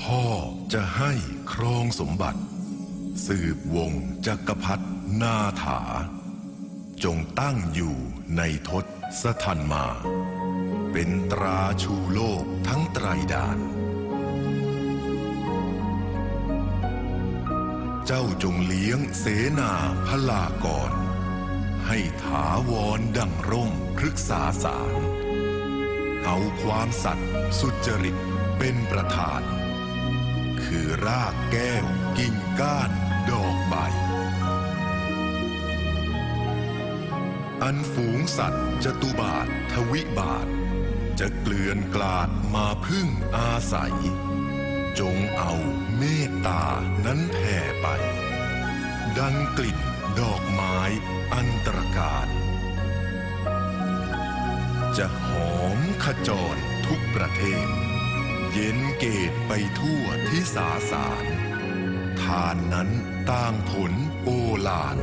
พ่อจะให้ครองสมบัติ สืบวงจักรพรรดินาถา จงตั้งอยู่ในทศทันมา เป็นตราชูโลกทั้งไตรดาน เจ้าจงเลี้ยงเสนาพลากร ให้ถาวรดังร่มพฤกษาสาร เอาความสัตย์สุจริตเป็นประธาน คือรากแก้วกิ่งก้านดอกใบ อันฝูงสัตว์จตุบาททวิบาท จะเกลื่อนกลาดมาพึ่งอาศัย จงเอาเมตตานั้นแผ่ไป ดังกลิ่นดอกไม้ จะหอมขจรทุกประเทศ เย็นเกตไปทั่วที่สาสารทานนั้นต่างผลโอลาน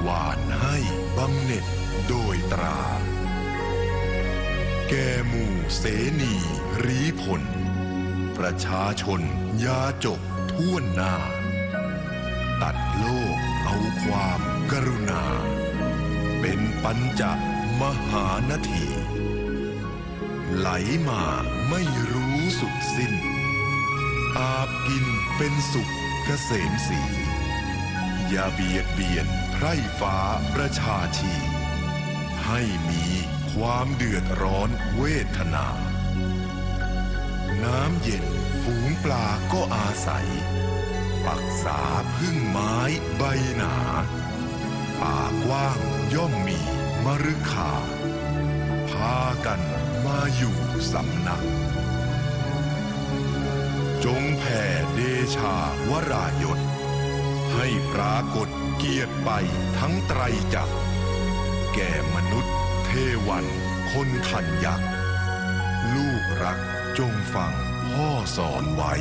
หวานให้บำเหน็จโดยตรา แกหมู่เสนีรีผล ประชาชนยาจกทั่วหน้า ตัดโลกเอาความกรุณา เป็นปัญจ มหานาที ไหลมาไม่รู้สุดสิ้น อาบกินเป็นสุขเกษมสี อย่าเบียดเบียนไพร่ฟ้าประชาชี ให้มีความเดือดร้อนเวทนา น้ำเย็นฝูงปลาก็อาศัย ปักษาพึ่งไม้ใบหนา ป่ากว้างย่อมมี มฤคา พากันมาอยู่สำนัก จงแผ่เดชาวรายศ ให้ปรากฏเกียรติไปทั้งไตรจักร แก่มนุษย์เทวันคนทันยักษ์ ลูกรักจงฟังพ่อสอนไว้